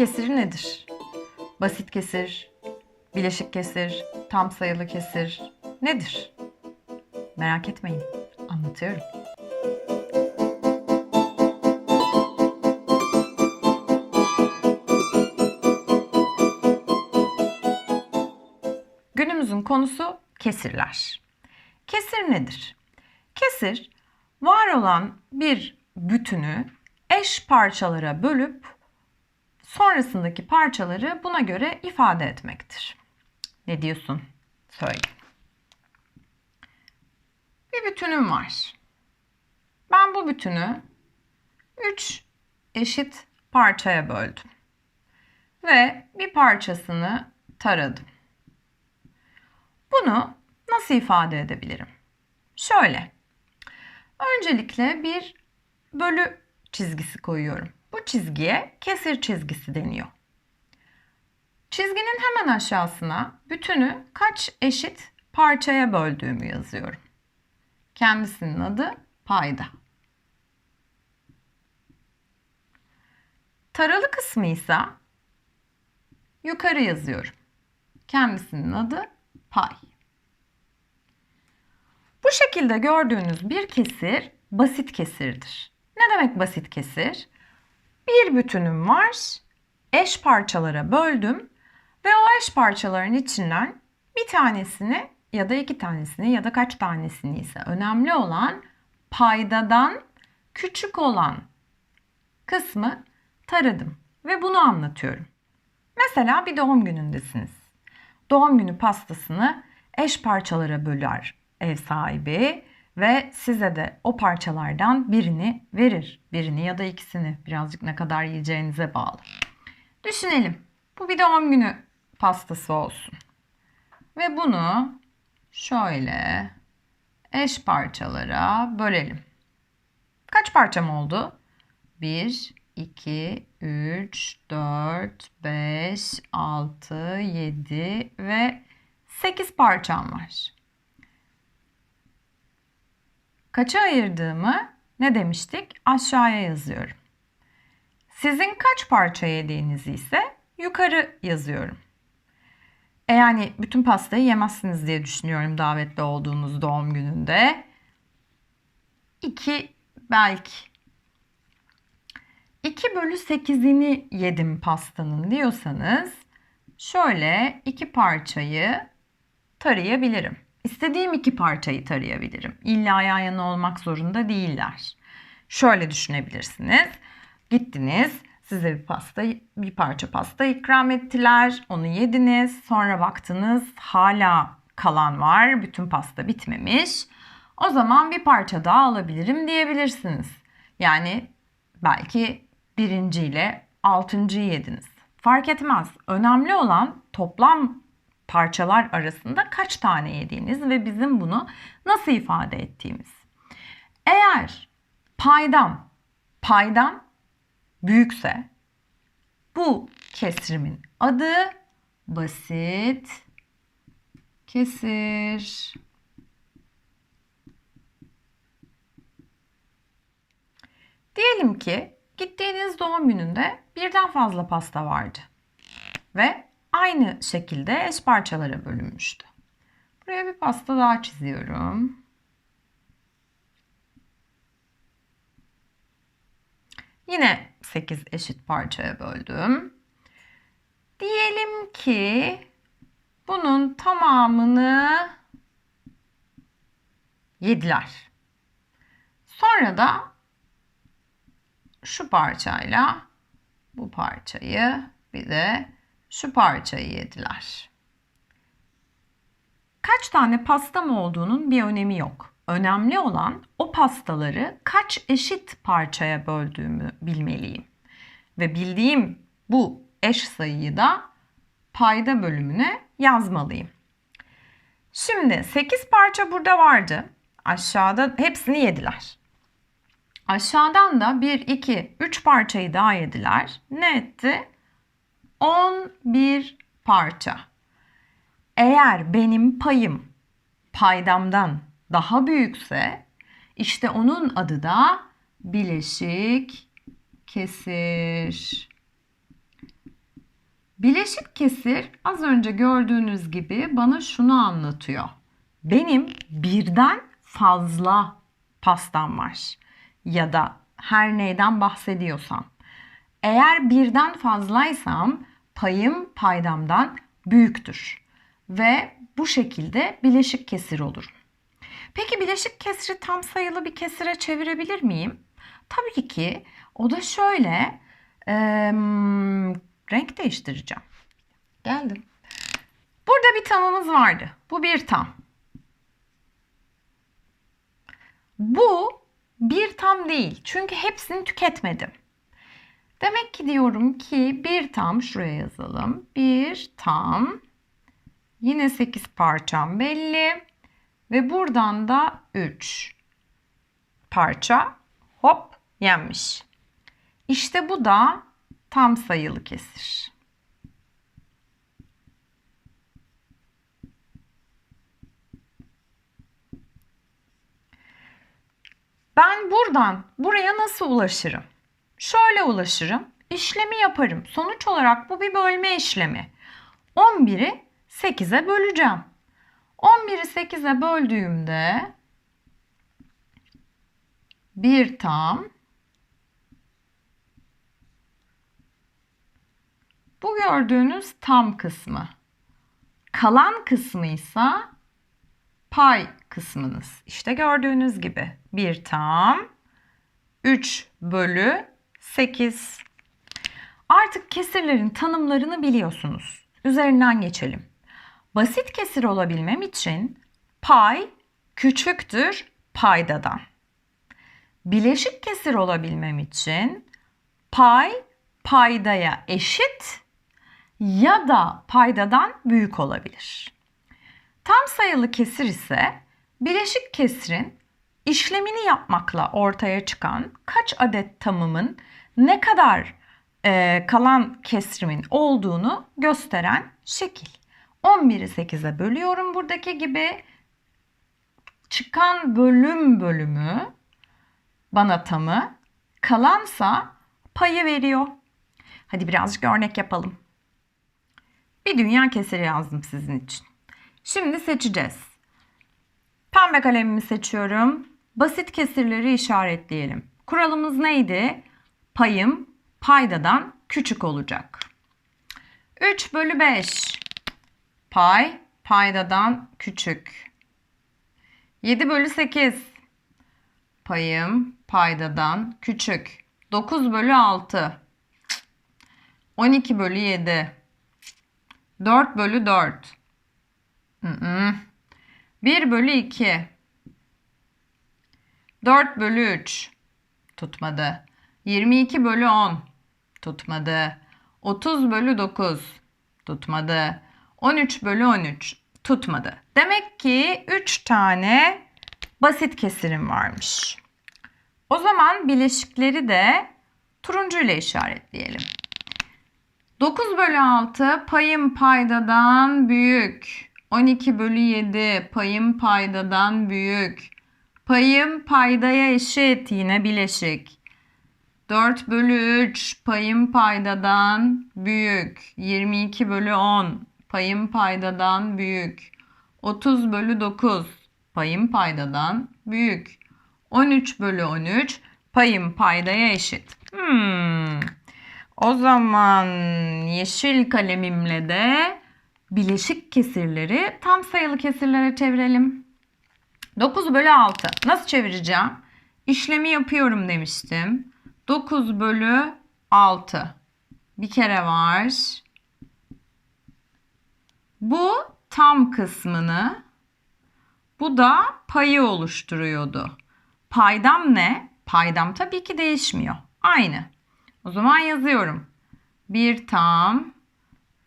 kesir nedir? Basit kesir, bileşik kesir, tam sayılı kesir nedir? Merak etmeyin, anlatıyorum. Günümüzün konusu kesirler. Kesir nedir? Kesir, var olan bir bütünü eş parçalara bölüp sonrasındaki parçaları buna göre ifade etmektir. Ne diyorsun? Söyle. Bir bütünüm var. Ben bu bütünü 3 eşit parçaya böldüm. Ve bir parçasını taradım. Bunu nasıl ifade edebilirim? Şöyle. Öncelikle bir bölü çizgisi koyuyorum. Bu çizgiye kesir çizgisi deniyor. Çizginin hemen aşağısına bütünü kaç eşit parçaya böldüğümü yazıyorum. Kendisinin adı payda. Taralı kısmı ise yukarı yazıyorum. Kendisinin adı pay. Bu şekilde gördüğünüz bir kesir basit kesirdir. Ne demek basit kesir? Bir bütünüm var, eş parçalara böldüm ve o eş parçaların içinden bir tanesini ya da iki tanesini ya da kaç tanesini ise önemli olan paydadan küçük olan kısmı taradım ve bunu anlatıyorum. Mesela bir doğum günündesiniz. Doğum günü pastasını eş parçalara böler ev sahibi ve size de o parçalardan birini verir. Birini ya da ikisini birazcık ne kadar yiyeceğinize bağlı. Düşünelim. Bu bir doğum günü pastası olsun. Ve bunu şöyle eş parçalara bölelim. Kaç parçam oldu? 1, 2, 3, 4, 5, 6, 7 ve 8 parçam var. Kaça ayırdığımı ne demiştik? Aşağıya yazıyorum. Sizin kaç parça yediğinizi ise yukarı yazıyorum. E yani bütün pastayı yemezsiniz diye düşünüyorum davetli olduğunuz doğum gününde. 2 belki 2 bölü 8'ini yedim pastanın diyorsanız şöyle iki parçayı tarayabilirim. İstediğim iki parçayı tarayabilirim. İlla yan yana olmak zorunda değiller. Şöyle düşünebilirsiniz. Gittiniz, size bir pasta, bir parça pasta ikram ettiler. Onu yediniz. Sonra baktınız hala kalan var. Bütün pasta bitmemiş. O zaman bir parça daha alabilirim diyebilirsiniz. Yani belki birinci ile altıncıyı yediniz. Fark etmez. Önemli olan toplam parçalar arasında kaç tane yediğiniz ve bizim bunu nasıl ifade ettiğimiz. Eğer paydam paydan büyükse bu kesrimin adı basit kesir. Diyelim ki gittiğiniz doğum gününde birden fazla pasta vardı. Ve aynı şekilde eş parçalara bölünmüştü. Buraya bir pasta daha çiziyorum. Yine 8 eşit parçaya böldüm. Diyelim ki bunun tamamını yediler. Sonra da şu parçayla bu parçayı bir de şu parçayı yediler. Kaç tane pastam olduğunun bir önemi yok. Önemli olan o pastaları kaç eşit parçaya böldüğümü bilmeliyim. Ve bildiğim bu eş sayıyı da payda bölümüne yazmalıyım. Şimdi 8 parça burada vardı. Aşağıda hepsini yediler. Aşağıdan da 1, 2, 3 parçayı daha yediler. Ne etti? 11 parça. Eğer benim payım paydamdan daha büyükse işte onun adı da bileşik kesir. Bileşik kesir az önce gördüğünüz gibi bana şunu anlatıyor. Benim birden fazla pastam var. Ya da her neyden bahsediyorsam. Eğer birden fazlaysam payım paydamdan büyüktür. Ve bu şekilde bileşik kesir olurum. Peki bileşik kesiri tam sayılı bir kesire çevirebilir miyim? Tabii ki. O da şöyle. Ee, renk değiştireceğim. Geldim. Burada bir tamımız vardı. Bu bir tam. Bu bir tam değil. Çünkü hepsini tüketmedim. Demek ki diyorum ki bir tam şuraya yazalım. Bir tam. Yine 8 parçam belli. Ve buradan da 3 parça hop yenmiş. İşte bu da tam sayılı kesir. Ben buradan buraya nasıl ulaşırım? Şöyle ulaşırım. İşlemi yaparım. Sonuç olarak bu bir bölme işlemi. 11'i 8'e böleceğim. 11'i 8'e böldüğümde bir tam bu gördüğünüz tam kısmı. Kalan kısmı ise pay kısmınız. İşte gördüğünüz gibi bir tam 3 bölü 8. Artık kesirlerin tanımlarını biliyorsunuz. Üzerinden geçelim. Basit kesir olabilmem için pay küçüktür paydadan. Bileşik kesir olabilmem için pay paydaya eşit ya da paydadan büyük olabilir. Tam sayılı kesir ise bileşik kesirin işlemini yapmakla ortaya çıkan kaç adet tamımın ne kadar e, kalan kesrimin olduğunu gösteren şekil. 11'i 8'e bölüyorum buradaki gibi. Çıkan bölüm bölümü bana tamı, kalansa payı veriyor. Hadi birazcık örnek yapalım. Bir dünya kesiri yazdım sizin için. Şimdi seçeceğiz. Pembe kalemimi seçiyorum. Basit kesirleri işaretleyelim. Kuralımız neydi? Payım paydadan küçük olacak. 3 bölü 5 pay paydadan küçük. 7 bölü 8 payım paydadan küçük. 9 bölü 6 12 bölü 7 4 bölü 4 1 bölü 2 4 bölü 3 tutmadı. 22 bölü 10 tutmadı. 30 bölü 9 tutmadı. 13 bölü 13 tutmadı. Demek ki 3 tane basit kesirim varmış. O zaman bileşikleri de turuncu ile işaretleyelim. 9 bölü 6 payım paydadan büyük. 12 bölü 7 payım paydadan büyük. Payım paydaya eşit yine bileşik. 4 bölü 3 payım paydadan büyük. 22 bölü 10 payım paydadan büyük. 30 bölü 9 payım paydadan büyük. 13 bölü 13 payım paydaya eşit. Hmm. O zaman yeşil kalemimle de bileşik kesirleri tam sayılı kesirlere çevirelim. 9 bölü 6. Nasıl çevireceğim? İşlemi yapıyorum demiştim. 9 bölü 6. Bir kere var. Bu tam kısmını, bu da payı oluşturuyordu. Paydam ne? Paydam tabii ki değişmiyor. Aynı. O zaman yazıyorum. 1 tam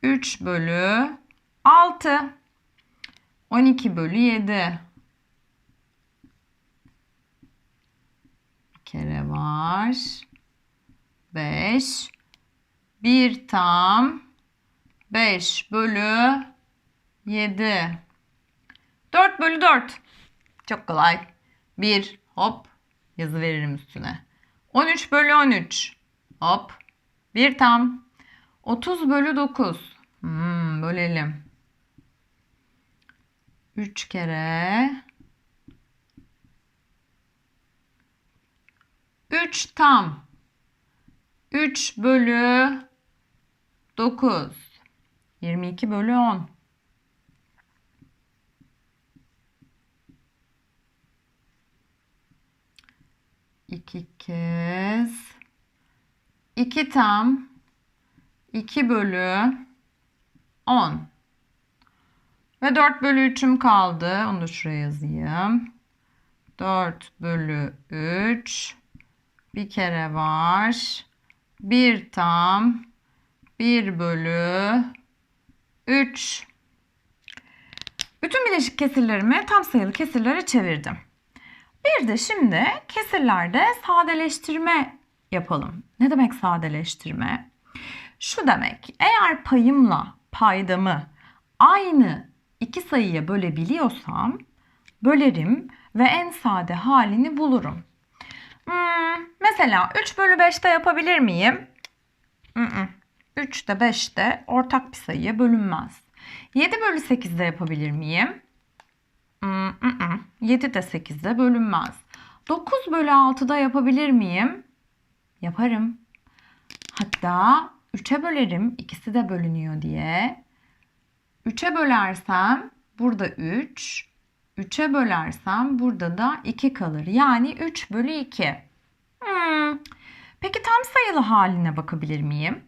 3 bölü 6. 12 bölü 7. kere var. 5. 1 tam 5 bölü 7. 4 bölü 4. Çok kolay. 1 hop yazı veririm üstüne. 13 bölü 13. Hop. 1 tam. 30 bölü 9. Hmm, bölelim. 3 kere 3 tam. 3 bölü 9 22 bölü 10 2 kez. 2 tam. 2 bölü 10 ve 4 bölü 3'üm kaldı. Onu da şuraya yazayım. 4 bölü 3 bir kere var. 1 tam 1 bölü 3 bütün bileşik kesirlerimi tam sayılı kesirlere çevirdim. Bir de şimdi kesirlerde sadeleştirme yapalım. Ne demek sadeleştirme? Şu demek, eğer payımla paydamı aynı iki sayıya bölebiliyorsam bölerim ve en sade halini bulurum. Hmm, mesela 3 bölü 5'te yapabilir miyim? Mm -mm. 3 de 5 de ortak bir sayıya bölünmez. 7 bölü 8'de yapabilir miyim? Mm -mm. 7 de 8'de bölünmez. 9 bölü 6'da yapabilir miyim? Yaparım. Hatta 3'e bölerim. İkisi de bölünüyor diye. 3'e bölersem burada 3. 3'e bölersem burada da 2 kalır. Yani 3 bölü 2. Hmm. Peki tam sayılı haline bakabilir miyim?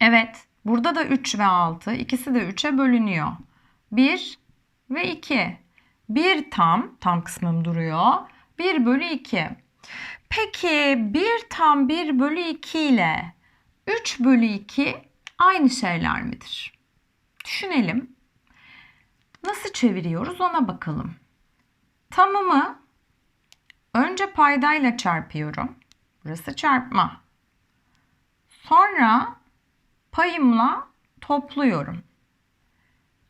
Evet. Burada da 3 ve 6. İkisi de 3'e bölünüyor. 1 ve 2. 1 tam, tam kısmım duruyor. 1 bölü 2. Peki 1 tam 1 bölü 2 ile 3 bölü 2 aynı şeyler midir? Düşünelim. Nasıl çeviriyoruz ona bakalım. Tamamı önce paydayla çarpıyorum. Burası çarpma. Sonra payımla topluyorum.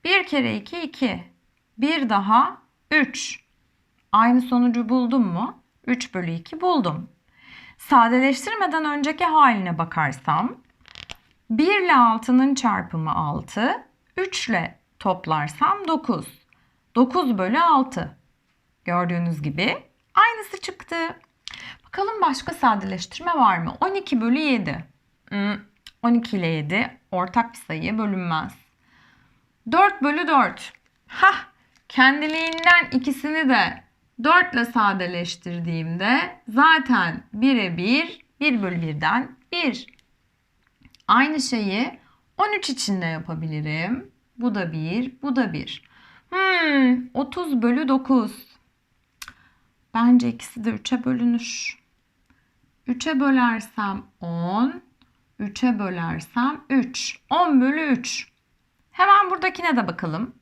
1 kere 2 2. Bir daha 3. Aynı sonucu buldum mu? 3 bölü 2 buldum. Sadeleştirmeden önceki haline bakarsam 1 ile 6'nın çarpımı 6. 3 ile toplarsam 9. 9 bölü 6. Gördüğünüz gibi aynısı çıktı. Bakalım başka sadeleştirme var mı? 12 bölü 7. 12 ile 7 ortak bir sayıya bölünmez. 4 bölü 4. Hah kendiliğinden ikisini de 4 ile sadeleştirdiğimde zaten 1'e 1, 1 bölü 1'den 1. Aynı şeyi 13 içinde yapabilirim. Bu da 1, bu da 1. Hmm, 30 bölü 9. Bence ikisi de 3'e bölünür. 3'e bölersem 10, 3'e bölersem 3. 10 bölü 3. Hemen buradakine de bakalım.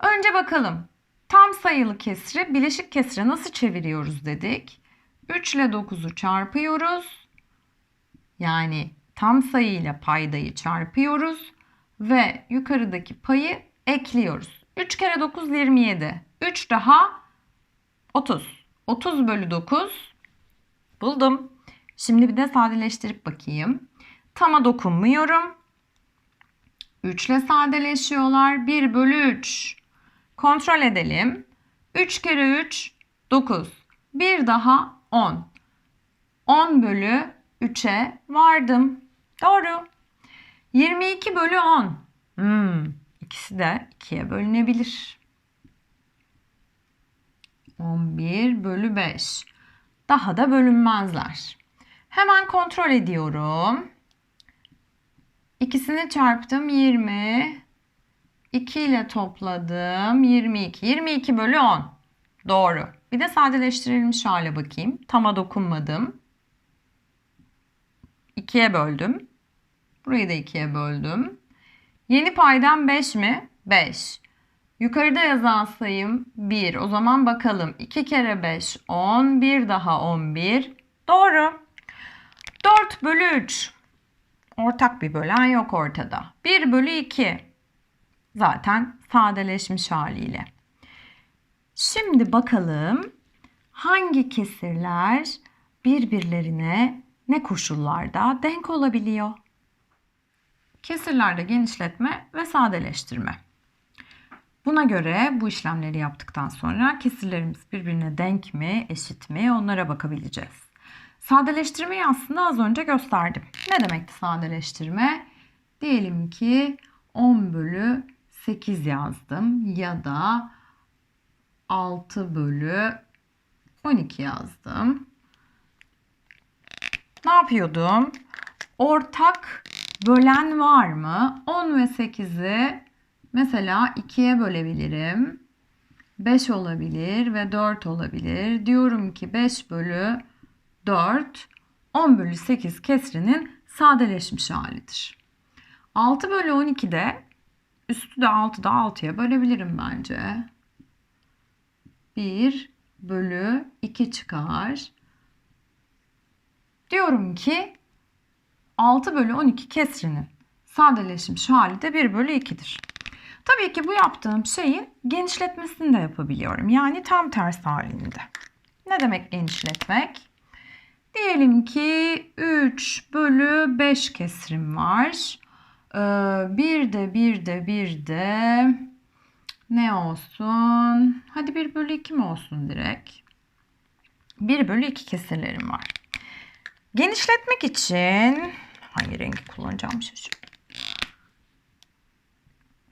Önce bakalım. Tam sayılı kesri bileşik kesre nasıl çeviriyoruz dedik. 3 ile 9'u çarpıyoruz. Yani tam sayı ile paydayı çarpıyoruz ve yukarıdaki payı ekliyoruz. 3 kere 9 27. 3 daha 30. 30 bölü 9 buldum. Şimdi bir de sadeleştirip bakayım. Tama dokunmuyorum. 3 ile sadeleşiyorlar. 1 bölü 3. Kontrol edelim. 3 kere 3 9. Bir daha 10. 10 bölü 3'e vardım. Doğru. 22 bölü 10. Hmm, ikisi de 2'ye bölünebilir. 11 bölü 5. Daha da bölünmezler. Hemen kontrol ediyorum. İkisini çarptım 20. 2 ile topladım 22. 22 bölü 10. Doğru. Bir de sadeleştirilmiş hale bakayım. Tama dokunmadım. 2'ye böldüm. Burayı da 2'ye böldüm. Yeni paydan 5 mi? 5. Yukarıda yazan sayım 1. O zaman bakalım. 2 kere 5 10. Bir daha 11. Doğru. 4 bölü 3. Ortak bir bölen yok ortada. 1 bölü 2. Zaten sadeleşmiş haliyle. Şimdi bakalım hangi kesirler birbirlerine ne koşullarda denk olabiliyor? Kesirlerde genişletme ve sadeleştirme. Buna göre bu işlemleri yaptıktan sonra kesirlerimiz birbirine denk mi, eşit mi onlara bakabileceğiz. Sadeleştirmeyi aslında az önce gösterdim. Ne demekti sadeleştirme? Diyelim ki 10 bölü 8 yazdım ya da 6 bölü 12 yazdım. Ne yapıyordum? Ortak bölen var mı? 10 ve 8'i mesela 2'ye bölebilirim. 5 olabilir ve 4 olabilir. Diyorum ki 5 bölü 4 10 bölü 8 kesrinin sadeleşmiş halidir. 6 bölü 12'de üstü de 6'da 6'ya bölebilirim bence. 1 bölü 2 çıkar. Diyorum ki 6 bölü 12 kesrinin sadeleşmiş hali de 1 bölü 2'dir. Tabii ki bu yaptığım şeyin genişletmesini de yapabiliyorum. Yani tam tersi halinde. Ne demek genişletmek? Diyelim ki 3 bölü 5 kesrim var. Ee, bir de bir de bir de ne olsun? Hadi 1 bölü 2 mi olsun direkt? 1 bölü 2 kesirlerim var. Genişletmek için hangi rengi kullanacağım şaşırdım.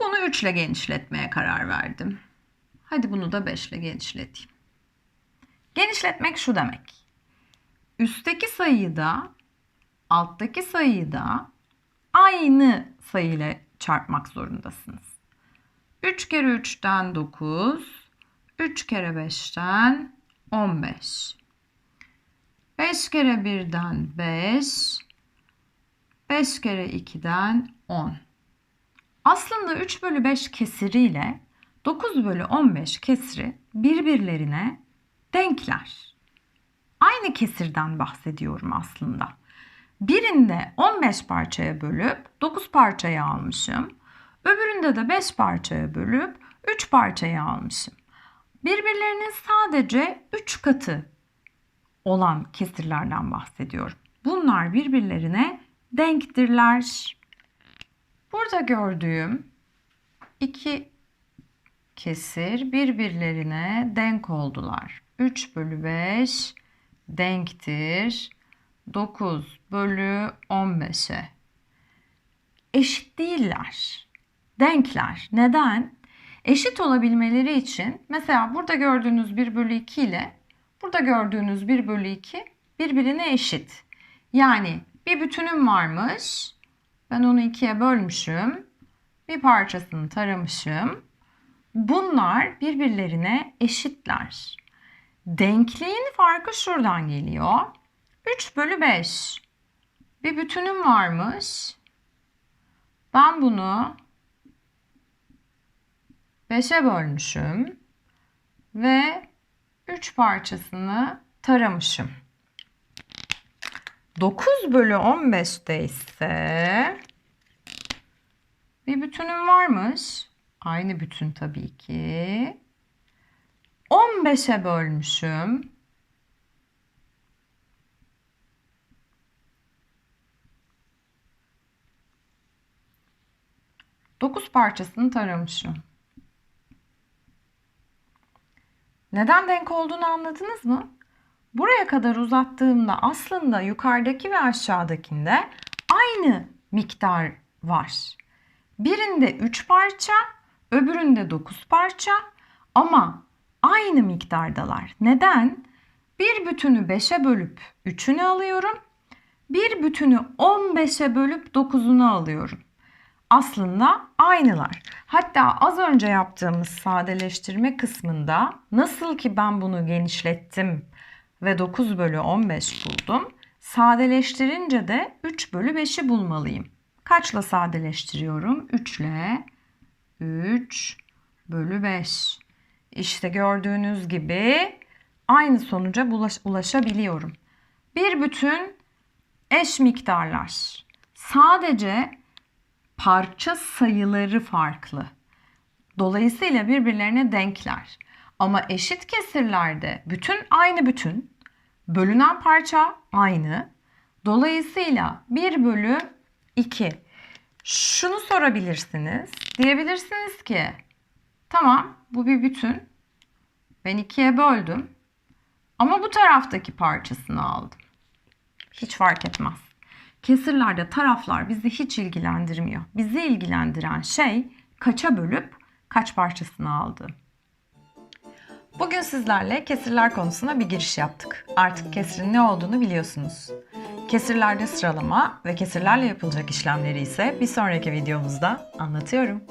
Bunu 3 ile genişletmeye karar verdim. Hadi bunu da 5 ile genişleteyim. Genişletmek şu demek. Üstteki sayıyı da alttaki sayıyı da aynı sayıyla çarpmak zorundasınız. 3 kere 3'ten 9, 3 kere 5'ten 15. 5 kere 1'den 5, 5 kere 2'den 10. Aslında 3 bölü 5 kesiriyle 9 bölü 15 kesiri birbirlerine denkler. Aynı kesirden bahsediyorum aslında. Birinde 15 parçaya bölüp 9 parçaya almışım. Öbüründe de 5 parçaya bölüp 3 parçaya almışım. Birbirlerinin sadece 3 katı olan kesirlerden bahsediyorum. Bunlar birbirlerine denktirler. Burada gördüğüm iki kesir birbirlerine denk oldular. 3 bölü 5 denktir. 9 bölü 15'e. Eşit değiller. Denkler. Neden? Eşit olabilmeleri için mesela burada gördüğünüz 1 bölü 2 ile burada gördüğünüz 1 bölü 2 birbirine eşit. Yani bir bütünüm varmış. Ben onu ikiye bölmüşüm. Bir parçasını taramışım. Bunlar birbirlerine eşitler. Denkliğin farkı şuradan geliyor. 3 bölü 5. Bir bütünüm varmış. Ben bunu 5'e bölmüşüm. Ve 3 parçasını taramışım. 9 bölü 15'te ise bir bütünüm varmış. Aynı bütün tabii ki. 15'e bölmüşüm. Dokuz parçasını taramışım. Neden denk olduğunu anladınız mı? Buraya kadar uzattığımda aslında yukarıdaki ve aşağıdakinde aynı miktar var. Birinde 3 parça, öbüründe 9 parça ama aynı miktardalar. Neden? Bir bütünü 5'e bölüp 3'ünü alıyorum. Bir bütünü 15'e bölüp 9'unu alıyorum. Aslında aynılar. Hatta az önce yaptığımız sadeleştirme kısmında nasıl ki ben bunu genişlettim ve 9 bölü 15 buldum. Sadeleştirince de 3 bölü 5'i bulmalıyım. Kaçla sadeleştiriyorum? 3 ile 3 bölü 5. İşte gördüğünüz gibi aynı sonuca ulaşabiliyorum. Bir bütün eş miktarlar. Sadece parça sayıları farklı. Dolayısıyla birbirlerine denkler. Ama eşit kesirlerde bütün aynı bütün, bölünen parça aynı. Dolayısıyla 1 bölü 2. Şunu sorabilirsiniz. Diyebilirsiniz ki tamam bu bir bütün. Ben ikiye böldüm. Ama bu taraftaki parçasını aldım. Hiç fark etmez. Kesirlerde taraflar bizi hiç ilgilendirmiyor. Bizi ilgilendiren şey kaça bölüp kaç parçasını aldı. Bugün sizlerle kesirler konusuna bir giriş yaptık. Artık kesirin ne olduğunu biliyorsunuz. Kesirlerde sıralama ve kesirlerle yapılacak işlemleri ise bir sonraki videomuzda anlatıyorum.